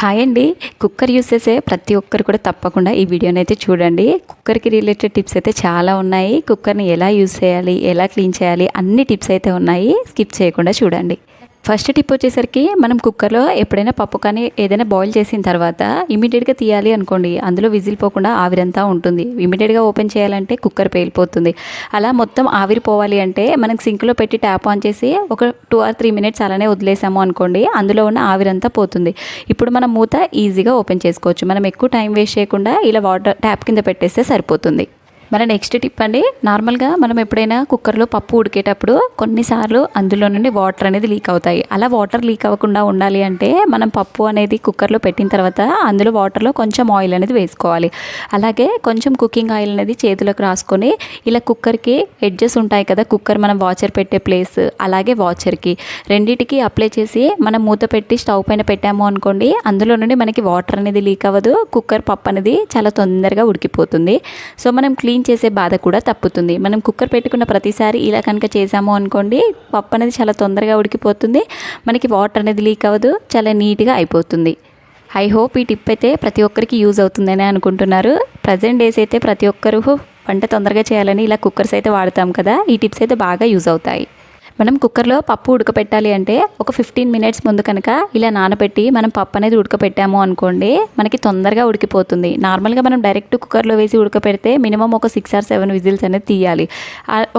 Hi అండి. Cooker use చేసే ప్రతి ఒక్కరు కూడా తప్పకుండా ఈ వీడియోని అయితే చూడండి. కుక్కర్కి రిలేటెడ్ టిప్స్ అయితే చాలా ఉన్నాయి. కుక్కర్ని ఎలా యూస్ చేయాలి ఎలా క్లీన్ చేయాలి అన్ని టిప్స్ అయితే ఉన్నాయి. స్కిప్ చేయకుండా చూడండి. ఫస్ట్ టిప్ వచ్చేసరికి మనం కుక్కర్లో ఎప్పుడైనా పప్పు కానీ ఏదైనా బాయిల్ చేసిన తర్వాత ఇమీడియట్గా తీయాలి అనుకోండి. అందులో విజిల్ పోకుండా ఆవిరంతా ఉంటుంది. ఇమీడియట్గా ఓపెన్ చేయాలంటే కుక్కర్ పేలిపోతుంది. అలా మొత్తం ఆవిరి పోవాలి అంటే మనం సింక్లో పెట్టి ట్యాప్ ఆన్ చేసి ఒక టూ ఆర్ త్రీ మినిట్స్ అలానే వదిలేసాము అనుకోండి అందులో ఉన్న ఆవిరంతా పోతుంది. ఇప్పుడు మనం మూత ఈజీగా ఓపెన్ చేసుకోవచ్చు. మనం ఎక్కువ టైం వేస్ట్ చేయకుండా ఇలా వాటర్ ట్యాప్ కింద పెట్టేస్తే సరిపోతుంది. మన నెక్స్ట్ టిప్ అండి నార్మల్గా మనం ఎప్పుడైనా కుక్కర్లో పప్పు ఉడికేటప్పుడు కొన్నిసార్లు అందులో నుండి వాటర్ అనేది లీక్ అవుతాయి. అలా వాటర్ లీక్ అవ్వకుండా ఉండాలి అంటే మనం పప్పు అనేది కుక్కర్లో పెట్టిన తర్వాత అందులో వాటర్లో కొంచెం ఆయిల్ అనేది వేసుకోవాలి. అలాగే కొంచెం కుకింగ్ ఆయిల్ అనేది చేతులకు రాసుకొని ఇలా కుక్కర్కి ఎడ్జెస్ ఉంటాయి కదా కుక్కర్ మనం వాచర్ పెట్టే ప్లేస్ అలాగే వాచర్కి రెండింటికి అప్లై చేసి మనం మూత పెట్టి స్టవ్ పైన పెట్టాము అనుకోండి అందులో నుండి మనకి వాటర్ అనేది లీక్ అవ్వదు కుక్కర్ పప్పు అనేది చాలా తొందరగా ఉడికిపోతుంది. సో మనం క్లీన్ క్లీన్ చేసే బాధ కూడా తప్పుతుంది. మనం కుక్కర్ పెట్టుకున్న ప్రతిసారి ఇలా కనుక చేసాము అనుకోండి పప్పు అనేది చాలా తొందరగా ఉడికిపోతుంది. మనకి వాటర్ అనేది లీక్ అవ్వదు చాలా నీట్గా అయిపోతుంది. ఐ హోప్ ఈ టిప్ అయితే ప్రతి ఒక్కరికి యూజ్ అవుతుందని అనుకుంటున్నారు. ప్రజెంట్ డేస్ అయితే ప్రతి ఒక్కరు వంట తొందరగా చేయాలని ఇలా కుక్కర్స్ అయితే వాడతాం కదా ఈ టిప్స్ అయితే బాగా యూజ్ అవుతాయి. మనం కుక్కర్లో పప్పు ఉడకపెట్టాలి అంటే ఒక ఫిఫ్టీన్ మినిట్స్ ముందు కనుక ఇలా నానబెట్టి మనం పప్పు అనేది ఉడకపెట్టాము అనుకోండి మనకి తొందరగా ఉడికిపోతుంది. నార్మల్గా మనం డైరెక్ట్ కుక్కర్లో వేసి ఉడకపెడితే మినిమం ఒక సిక్స్ ఆర్ సెవెన్ విజిల్స్ అనేది తీయాలి.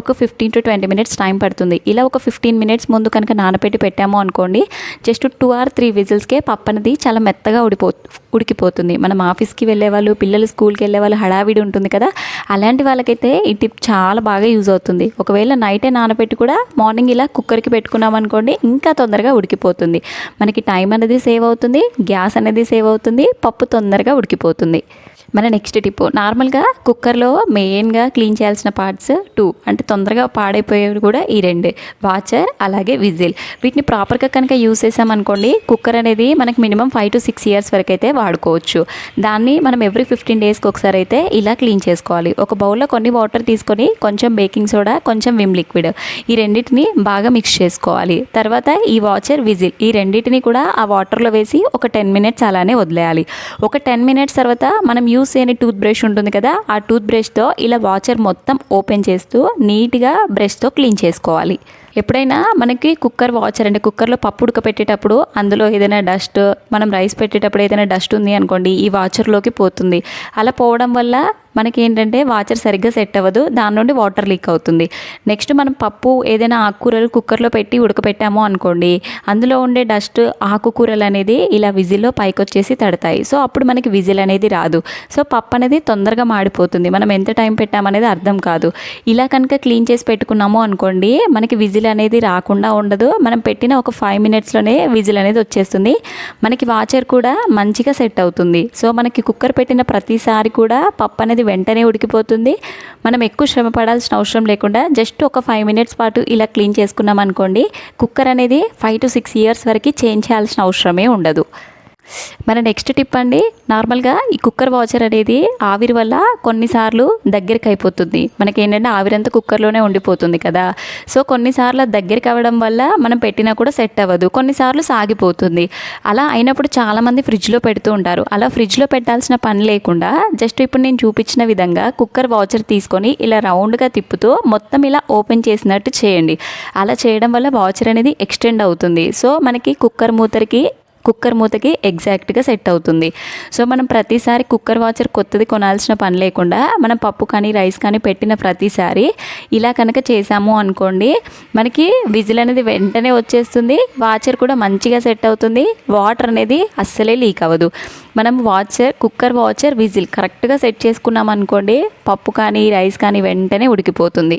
ఒక fifteen to twenty minutes time పడుతుంది. ఇలా ఒక ఫిఫ్టీన్ మినిట్స్ ముందు కనుక నానబెట్టి పెట్టాము అనుకోండి జస్ట్ టూ ఆర్ త్రీ విజిల్స్కే పప్పు అనేది చాలా మెత్తగా ఉడిపో ఉడికిపోతుంది. మనం ఆఫీస్కి వెళ్ళే వాళ్ళు పిల్లలు స్కూల్కి వెళ్ళే వాళ్ళు హడావిడి ఉంటుంది కదా? అలాంటి వాళ్ళకైతే ఈ టిప్ చాలా బాగా యూజ్ అవుతుంది. ఒకవేళ నైటే నానబెట్టి కూడా మార్నింగ్ ఇలా కుక్కర్కి పెట్టుకున్నాం అనుకోండి ఇంకా తొందరగా ఉడికిపోతుంది. మనకి టైం అనేది సేవ్ అవుతుంది గ్యాస్ అనేది సేవ్ అవుతుంది పప్పు తొందరగా ఉడికిపోతుంది. మన నెక్స్ట్ టిప్ నార్మల్గా కుక్కర్లో మెయిన్గా క్లీన్ చేయాల్సిన పార్ట్స్ టూ అంటే తొందరగా పాడైపోయేవి కూడా ఈ రెండే. వాచర్ అలాగే విజిల్. వీటిని ప్రాపర్గా కనుక యూస్ చేసామనుకోండి కుక్కర్ అనేది మనకి minimum five to six years వరకు అయితే వాడుకోవచ్చు. దాన్ని మనం ఎవ్రీ ఫిఫ్టీన్ డేస్కి ఒకసారి అయితే ఇలా క్లీన్ చేసుకోవాలి. ఒక బౌల్లో కొన్ని వాటర్ తీసుకొని కొంచెం బేకింగ్ సోడా కొంచెం విమ్ లిక్విడ్ ఈ రెండింటిని బాగా మిక్స్ చేసుకోవాలి. తర్వాత ఈ వాచర్ విజిల్ ఈ రెండింటిని కూడా ఆ వాటర్లో వేసి ఒక టెన్ మినిట్స్ అలానే వదిలేయాలి. ఒక టెన్ మినిట్స్ తర్వాత మనం యూస్ చేయని టూత్ బ్రష్ ఉంటుంది కదా ఆ టూత్ బ్రష్తో ఇలా వాచర్ మొత్తం ఓపెన్ చేస్తూ నీట్గా బ్రష్తో క్లీన్ చేసుకోవాలి. ఎప్పుడైనా మనకి కుక్కర్ వాచర్ అంటే కుక్కర్లో పప్పు ఉడకపెట్టేటప్పుడు అందులో ఏదైనా డస్ట్ మనం రైస్ పెట్టేటప్పుడు ఏదైనా డస్ట్ ఉంది అనుకోండి ఈ వాచర్లోకి పోతుంది. అలా పోవడం వల్ల మనకి ఏంటంటే వాచర్ సరిగ్గా సెట్ అవ్వదు దాని నుండి వాటర్ లీక్ అవుతుంది. నెక్స్ట్ మనం పప్పు ఏదైనా ఆకుకూరలు కుక్కర్లో పెట్టి ఉడకపెట్టాము అనుకోండి అందులో ఉండే డస్ట్ ఆకుకూరలు అనేది ఇలా విజిల్లో పైకి వచ్చేసి తడతాయి. సో అప్పుడు మనకి విజిల్ అనేది రాదు. సో పప్పు అనేది తొందరగా మాడిపోతుంది. మనం ఎంత టైం పెట్టామనేది అర్థం కాదు. ఇలా కనుక క్లీన్ చేసి పెట్టుకున్నాము అనుకోండి మనకి విజిల్ అనేది రాకుండా ఉండదు. మనం పెట్టిన ఒక ఫైవ్ మినిట్స్లోనే విజిల్ అనేది వచ్చేస్తుంది. మనకి వాచర్ కూడా మంచిగా సెట్ అవుతుంది. సో మనకి కుక్కర్ పెట్టిన ప్రతిసారి కూడా పప్పు అనేది వెంటనే ఉడికిపోతుంది. మనం ఎక్కువ శ్రమ పడాల్సిన అవసరం లేకుండా జస్ట్ ఒక ఫైవ్ మినిట్స్ పాటు ఇలా క్లీన్ చేసుకున్నాం అనుకోండి కుక్కర్ అనేది ఫైవ్ టు సిక్స్ ఇయర్స్ వరకు చేంజ్ చేయాల్సిన అవసరమే ఉండదు. మన నెక్స్ట్ టిప్ అండి నార్మల్గా ఈ కుక్కర్ వాచర్ అనేది ఆవిరి వల్ల కొన్నిసార్లు దగ్గరికి అయిపోతుంది. మనకి ఏంటంటే ఆవిరంతా కుక్కర్లోనే ఉండిపోతుంది కదా. సో కొన్నిసార్లు దగ్గరికి అవ్వడం వల్ల మనం పెట్టినా కూడా సెట్ అవ్వదు. కొన్నిసార్లు సాగిపోతుంది. అలా అయినప్పుడు చాలామంది ఫ్రిడ్జ్లో పెడుతూ ఉంటారు. అలా ఫ్రిడ్జ్లో పెట్టాల్సిన పని లేకుండా జస్ట్ ఇప్పుడు నేను చూపించిన విధంగా కుక్కర్ వాచర్ తీసుకొని ఇలా రౌండ్గా తిప్పుతూ మొత్తం ఇలా ఓపెన్ చేసినట్టు చేయండి. అలా చేయడం వల్ల వాచర్ అనేది ఎక్స్టెండ్ అవుతుంది. సో మనకి కుక్కర్ మూతరికి కుక్కర్ మూతకి ఎగ్జాక్ట్గా సెట్ అవుతుంది. సో మనం ప్రతిసారి కుక్కర్ వాచర్ కొత్తది కొనాల్సిన పని లేకుండా మనం పప్పు కానీ రైస్ కానీ పెట్టిన ప్రతిసారి ఇలా కనుక చేసాము అనుకోండి మనకి విజిల్ అనేది వెంటనే వచ్చేస్తుంది వాచర్ కూడా మంచిగా సెట్ అవుతుంది వాటర్ అనేది అస్సలే లీక్ అవ్వదు. మనం వాచర్ కుక్కర్ వాచర్ విజిల్ కరెక్ట్గా సెట్ చేసుకున్నాం అనుకోండి పప్పు కానీ రైస్ కానీ వెంటనే ఉడికిపోతుంది.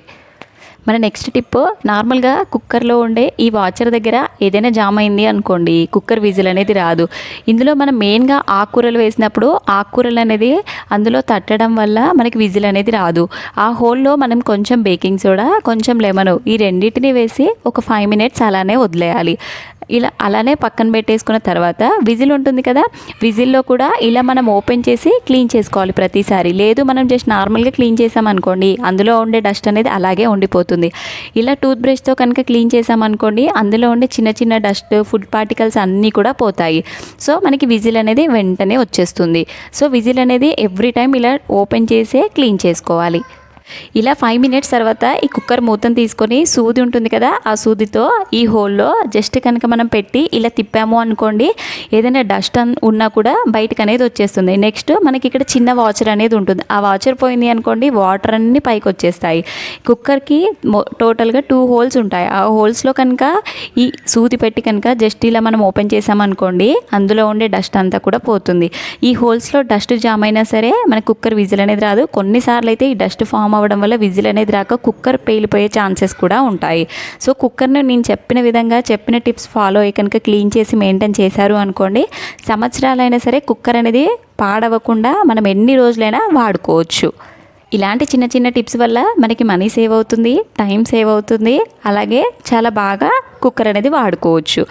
మన నెక్స్ట్ టిప్ నార్మల్గా కుక్కర్లో ఉండే ఈ వాచర్ దగ్గర ఏదైనా జామ్ అయింది అనుకోండి కుక్కర్ విజిల్ అనేది రాదు. ఇందులో మనం మెయిన్గా ఆకుకూరలు వేసినప్పుడు ఆకుకూరలు అనేది అందులో తట్టడం వల్ల మనకి విజిల్ అనేది రాదు. ఆ హోల్లో మనం కొంచెం బేకింగ్ సోడా కొంచెం లెమన్ ఈ రెండింటిని వేసి ఒక ఫైవ్ మినిట్స్ అలానే వదిలేయాలి. ఇలా అలానే పక్కన పెట్టేసుకున్న తర్వాత విజిల్ ఉంటుంది కదా విజిల్లో కూడా ఇలా మనం ఓపెన్ చేసి క్లీన్ చేసుకోవాలి ప్రతిసారి. లేదు మనం జస్ట్ నార్మల్గా క్లీన్ చేసామనుకోండి అందులో ఉండే డస్ట్ అనేది అలాగే ఉండిపోతుంది. ఇలా టూత్ బ్రష్తో కనుక క్లీన్ చేసామనుకోండి అందులో ఉండే చిన్న చిన్న డస్ట్ ఫుడ్ పార్టికల్స్ అన్నీ కూడా పోతాయి. సో మనకి విజిల్ అనేది వెంటనే వచ్చేస్తుంది. సో విజిల్ అనేది ఎవ్రీ టైం ఇలా ఓపెన్ చేసే క్లీన్ చేసుకోవాలి. ఇలా ఫైవ్ మినిట్స్ తర్వాత ఈ కుక్కర్ మూతను తీసుకొని సూది ఉంటుంది కదా ఆ సూదితో ఈ హోల్లో జస్ట్ కనుక మనం పెట్టి ఇలా తిప్పాము అనుకోండి ఏదైనా డస్ట్ అన్ ఉన్నా కూడా బయటకు అనేది వచ్చేస్తుంది. నెక్స్ట్ మనకి ఇక్కడ చిన్న వాచర్ అనేది ఉంటుంది. ఆ వాచర్ పోయింది అనుకోండి వాటర్ అన్నీ పైకి వచ్చేస్తాయి. కుక్కర్కి టోటల్గా టూ హోల్స్ ఉంటాయి. ఆ హోల్స్లో కనుక ఈ సూది పెట్టి కనుక జస్ట్ ఇలా మనం ఓపెన్ చేసామనుకోండి అందులో ఉండే డస్ట్ అంతా కూడా పోతుంది. ఈ హోల్స్లో డస్ట్ జామ్ అయినా సరే మన కుక్కర్ విజిల్ అనేది రాదు. కొన్నిసార్లు అయితే ఈ డస్ట్ ఫామ్ అవ్వడం వల్ల విజిల్ అనేది రాక కుక్కర్ పేలిపోయే ఛాన్సెస్ కూడా ఉంటాయి. సో కుక్కర్ని నేను చెప్పిన విధంగా చెప్పిన టిప్స్ ఫాలో అయ్యి కనుక క్లీన్ చేసి మెయింటైన్ చేశారు అనుకోండి సంవత్సరాలైనా సరే కుక్కర్ అనేది పాడవకుండా మనం ఎన్ని రోజులైనా వాడుకోవచ్చు. ఇలాంటి చిన్న చిన్న టిప్స్ వల్ల మనకి మనీ సేవ్ అవుతుంది టైం సేవ్ అవుతుంది అలాగే చాలా బాగా కుక్కర్ అనేది వాడుకోవచ్చు.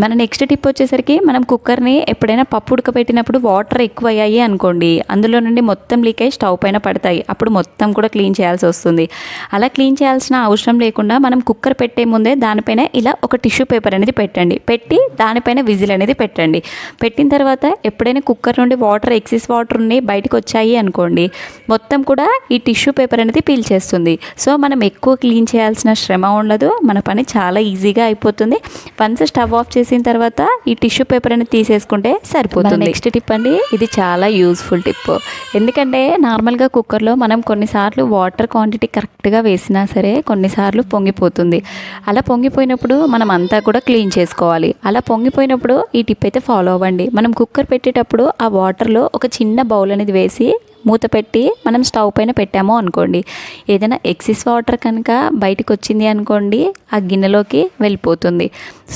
మన నెక్స్ట్ టిప్ వచ్చేసరికి మనం కుక్కర్ని ఎప్పుడైనా పప్పు ఉడకబెట్టినప్పుడు వాటర్ ఎక్కువ అయ్యాయి అనుకోండి. అందులో నుండి మొత్తం లీక్ అయ్యి స్టవ్ పైన పడతాయి. అప్పుడు మొత్తం కూడా క్లీన్ చేయాల్సి వస్తుంది. అలా క్లీన్ చేయాల్సిన అవసరం లేకుండా మనం కుక్కర్ పెట్టే ముందే దానిపైన ఇలా ఒక టిష్యూ పేపర్ అనేది పెట్టండి. పెట్టి దానిపైన విజిల్ అనేది పెట్టండి. పెట్టిన తర్వాత ఎప్పుడైనా కుక్కర్ నుండి వాటర్ ఎక్సెస్ వాటర్ ఉండి బయటకు వచ్చాయి అనుకోండి మొత్తం కూడా ఈ టిష్యూ పేపర్ అనేది పీల్చేస్తుంది. సో మనం ఎక్కువ క్లీన్ చేయాల్సిన శ్రమ ఉండదు. మన పని చాలా ఈజీగా అయిపోతుంది. వన్స్ స్టవ్ ఆఫ్ చేసి చేసిన తర్వాత ఈ టిష్యూ పేపర్ అనేది తీసేసుకుంటే సరిపోతుంది. నెక్స్ట్ టిప్ అండి ఇది చాలా యూస్ఫుల్ టిప్. ఎందుకంటే నార్మల్గా కుక్కర్లో మనం కొన్నిసార్లు వాటర్ క్వాంటిటీ కరెక్ట్గా వేసినా సరే కొన్నిసార్లు పొంగిపోతుంది. అలా పొంగిపోయినప్పుడు మనం అంతా కూడా క్లీన్ చేసుకోవాలి. అలా పొంగిపోయినప్పుడు ఈ టిప్ అయితే ఫాలో అవ్వండి. మనం కుక్కర్ పెట్టేటప్పుడు ఆ వాటర్లో ఒక చిన్న బౌల్ అనేది వేసి మూత పెట్టి మనం స్టవ్ పైన పెట్టాము అనుకోండి. ఏదైనా ఎక్సెస్ వాటర్ కనుక బయటకు వచ్చింది అనుకోండి ఆ గిన్నెలోకి వెళ్ళిపోతుంది.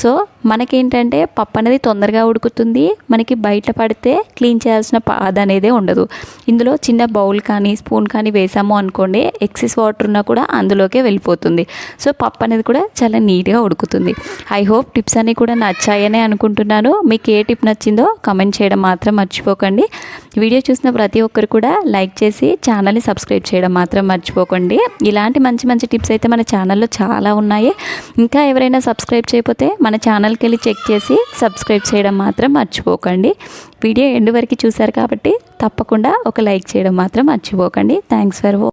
సో మనకేంటంటే పప్పు అనేది తొందరగా ఉడుకుతుంది. మనకి బయట పడితే క్లీన్ చేయాల్సిన బాధ అనేది ఉండదు. ఇందులో చిన్న బౌల్ కానీ స్పూన్ కానీ వేసాము అనుకోండి ఎక్సెస్ వాటర్ ఉన్నా కూడా అందులోకే వెళ్ళిపోతుంది. సో పప్పు అనేది కూడా చాలా నీట్గా ఉడుకుతుంది. ఐ హోప్ టిప్స్ అన్నీ కూడా నచ్చాయనే అనుకుంటున్నాను. మీకు ఏ టిప్ నచ్చిందో కమెంట్ చేయడం మాత్రం మర్చిపోకండి. వీడియో చూసిన ప్రతి ఒక్కరు కూడా లైక్ చేసి ఛానల్ని సబ్స్క్రైబ్ చేయడం మాత్రం మర్చిపోకండి. ఇలాంటి మంచి మంచి టిప్స్ అయితే మన ఛానల్లో చాలా ఉన్నాయి. ఇంకా ఎవరైనా సబ్స్క్రైబ్ చేయకపోతే మన ఛానల్కి వెళ్ళి చెక్ చేసి సబ్స్క్రైబ్ చేయడం మాత్రం మర్చిపోకండి. వీడియో ఎండు వరకు చూశారు కాబట్టి తప్పకుండా ఒక లైక్ చేయడం మాత్రం మర్చిపోకండి. Thanks for